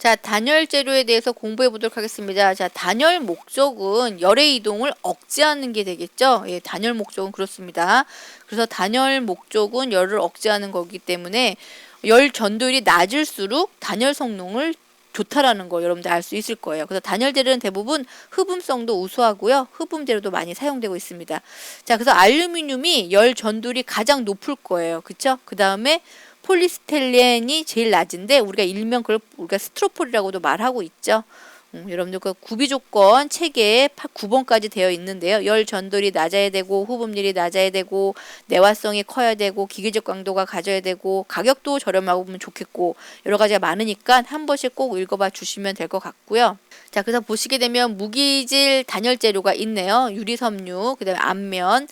자, 단열 재료에 대해서 공부해 보도록 하겠습니다. 자, 단열 목적은 열의 이동을 억제하는 게 되겠죠? 예, 단열 목적은 그렇습니다. 그래서 단열 목적은 열을 억제하는 거기 때문에 열 전도율이 낮을수록 단열 성능을 좋다라는 거 여러분들 알 수 있을 거예요. 그래서 단열 재료는 대부분 흡음성도 우수하고요. 흡음 재료도 많이 사용되고 있습니다. 자, 그래서 알루미늄이 열 전도율이 가장 높을 거예요. 그쵸? 그 다음에 폴리스텔렌이 제일 낮은데 우리가 일명 그걸 우리가 스트로폴이라고도 말하고 있죠. 음, 여러분들 그 구비 조건 체계에 9번까지 되어 있는데요. 열 전도율이 낮아야 되고 후분율이 낮아야 되고 내화성이 커야 되고 기계적 강도가 가져야 되고 가격도 저렴하고 보면 좋겠고 여러 가지가 많으니까 한 번씩 꼭 읽어봐 주시면 될 것 같고요. 자, 그래서 보시게 되면 무기질 단열 재료가 있네요. 유리섬유, 그다음에 앞면,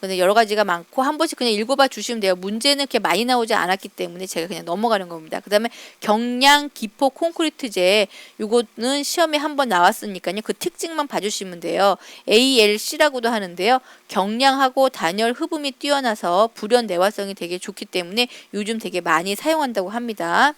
근데 여러 가지가 많고 한 번씩 그냥 읽어봐 주시면 돼요. 문제는 이렇게 많이 나오지 않았기 때문에 제가 그냥 넘어가는 겁니다. 그 다음에 경량 기포 콘크리트제 요거는 시험에 한 번 나왔으니까요. 그 특징만 봐주시면 돼요. ALC라고도 하는데요. 경량하고 단열 흡음이 뛰어나서 불연 내화성이 되게 좋기 때문에 요즘 되게 많이 사용한다고 합니다.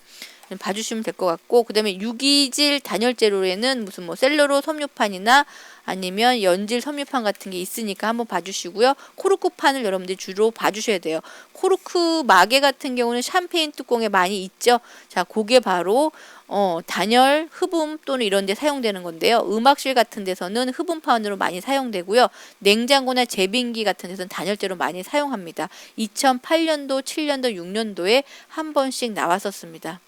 봐주시면 될 것 같고 그 다음에 유기질 단열 재료에는 무슨 뭐 셀러로 섬유판이나 아니면 연질 섬유판 같은 게 있으니까 한번 봐주시고요. 코르크판을 여러분들이 주로 봐주셔야 돼요. 코르크 마개 같은 경우는 샴페인 뚜껑에 많이 있죠. 자, 그게 바로 어, 단열, 흡음 또는 이런 데 사용되는 건데요. 음악실 같은 데서는 흡음판으로 많이 사용되고요. 냉장고나 제빙기 같은 데서는 단열재로 많이 사용합니다. 2008년도, 7년도, 6년도에 한 번씩 나왔었습니다.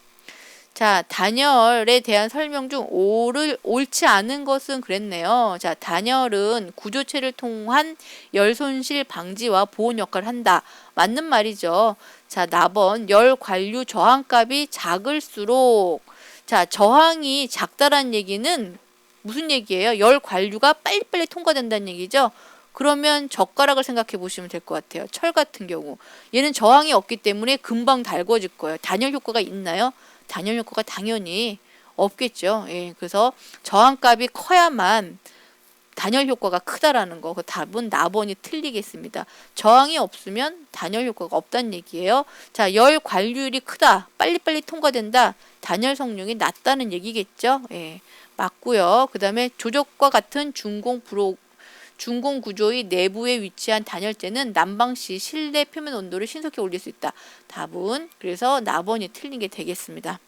자, 단열에 대한 설명 중 옳을, 옳지 않은 것은 그랬네요. 자, 단열은 구조체를 통한 열 손실 방지와 보온 역할을 한다. 맞는 말이죠. 자, 나번 열 관류 저항값이 작을수록 자, 저항이 작다란 얘기는 무슨 얘기예요? 열 관류가 빨리빨리 통과된다는 얘기죠. 그러면 젓가락을 생각해 보시면 될 것 같아요. 철 같은 경우. 얘는 저항이 없기 때문에 금방 달궈질 거예요. 단열 효과가 있나요? 단열 효과가 당연히 없겠죠. 예, 그래서 저항값이 커야만 단열 효과가 크다라는 거. 그 답은 나번이 틀리겠습니다. 저항이 없으면 단열 효과가 없다는 얘기예요. 자, 열 관류율이 크다. 빨리빨리 통과된다. 단열 성능이 낮다는 얘기겠죠. 예. 맞고요. 그다음에 조적과 같은 중공 프로 중공 구조의 내부에 위치한 단열재는 난방 시 실내 표면 온도를 신속히 올릴 수 있다. 답은 그래서 나번이 틀린 게 되겠습니다.